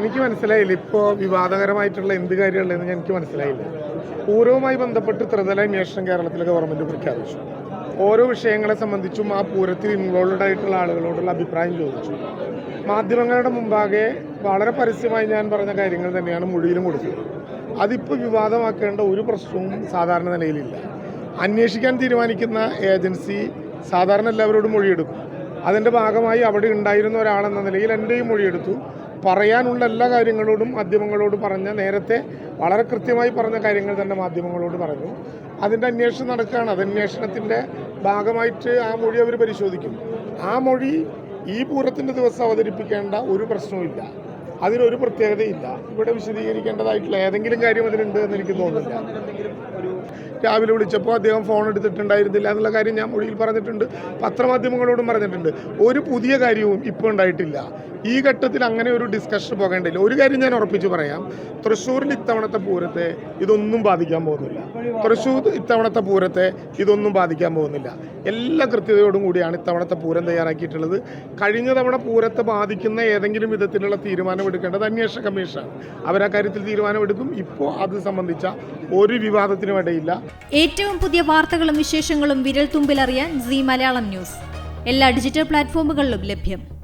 എനിക്ക് മനസ്സിലായില്ല. ഇപ്പോൾ വിവാദകരമായിട്ടുള്ള എന്ത് കാര്യമുള്ളതെന്ന് എനിക്ക് മനസ്സിലായില്ല. പൂരവുമായി ബന്ധപ്പെട്ട് ത്രിതല അന്വേഷണം കേരളത്തിലെ ഗവൺമെന്റ് പ്രഖ്യാപിച്ചു. ഓരോ വിഷയങ്ങളെ സംബന്ധിച്ചും ആ പൂരത്തിൽ ഇൻവോൾവഡ് ആയിട്ടുള്ള ആളുകളോടുള്ള അഭിപ്രായം ചോദിച്ചു. മാധ്യമങ്ങളുടെ മുമ്പാകെ വളരെ പരസ്യമായി ഞാൻ പറഞ്ഞ കാര്യങ്ങൾ തന്നെയാണ് മൊഴിയിലും കൊടുത്തത്. അതിപ്പോൾ വിവാദമാക്കേണ്ട ഒരു പ്രശ്നവും സാധാരണ നിലയിലില്ല. അന്വേഷിക്കാൻ തീരുമാനിക്കുന്ന ഏജൻസി സാധാരണ എല്ലാവരോടും മൊഴിയെടുക്കും. അതിന്റെ ഭാഗമായി അവിടെ ഉണ്ടായിരുന്ന ഒരാളെന്ന നിലയിൽ എന്റെയും മൊഴിയെടുത്തു. പറയാനുള്ള എല്ലാ കാര്യങ്ങളോടും മാധ്യമങ്ങളോട് പറഞ്ഞ നേരത്തെ വളരെ കൃത്യമായി പറഞ്ഞ കാര്യങ്ങൾ തന്നെ മാധ്യമങ്ങളോട് പറഞ്ഞു. അതിന്റെ അന്വേഷണം നടക്കുകയാണ്. അത് അന്വേഷണത്തിന്റെ ഭാഗമായിട്ട് ആ മൊഴി അവർ പരിശോധിക്കും. ആ മൊഴി ഈ പൂരത്തിന്റെ ദിവസം അവതരിപ്പിക്കേണ്ട ഒരു പ്രശ്നവുമില്ല അതിനൊരു പ്രത്യേകതയില്ല. ഇവിടെ വിശദീകരിക്കേണ്ടതായിട്ടുള്ള ഏതെങ്കിലും കാര്യം അതിലുണ്ട് എന്ന് എനിക്ക് തോന്നുന്നില്ല. രാവിലെ വിളിച്ചപ്പോൾ അദ്ദേഹം ഫോൺ എടുത്തിട്ടുണ്ടായിരുന്നില്ല എന്നുള്ള കാര്യം ഞാൻ മൊഴിയിൽ പറഞ്ഞിട്ടുണ്ട്. പത്രമാധ്യമങ്ങളോടും പറഞ്ഞിട്ടുണ്ട്. ഒരു പുതിയ കാര്യവും ഇപ്പോൾ ഉണ്ടായിട്ടില്ല. ഈ ഘട്ടത്തിൽ അങ്ങനെ ഒരു ഡിസ്കഷൻ പോകേണ്ടില്ല. ഒരു കാര്യം ഞാൻ ഉറപ്പിച്ച് പറയാം. തൃശ്ശൂരിൽ ഇത്തവണത്തെ പൂരത്തെ ഇതൊന്നും ബാധിക്കാൻ പോകുന്നില്ല. തൃശ്ശൂർ ഇത്തവണത്തെ പൂരത്തെ ഇതൊന്നും ബാധിക്കാൻ പോകുന്നില്ല. എല്ലാ കൃത്യതയോടും കൂടിയാണ് ഇത്തവണത്തെ പൂരം തയ്യാറാക്കിയിട്ടുള്ളത്. കഴിഞ്ഞ തവണ പൂരത്തെ ബാധിക്കുന്ന ഏതെങ്കിലും വിധത്തിലുള്ള തീരുമാനമെടുക്കേണ്ടത് അന്വേഷണ കമ്മീഷനാണ്. അവർ ആ കാര്യത്തിൽ തീരുമാനമെടുക്കും. ഇപ്പോൾ അത് സംബന്ധിച്ച ഒരു വിവാദത്തിനും ഇടയില്ല. ഏറ്റവും പുതിയ വാർത്തകളും വിശേഷങ്ങളും വിരൽ തുമ്പിലറിയാൻ സി മലയാളം ന്യൂസ്. എല്ലാ ഡിജിറ്റൽ പ്ലാറ്റ്ഫോമുകളിലും ലഭ്യം.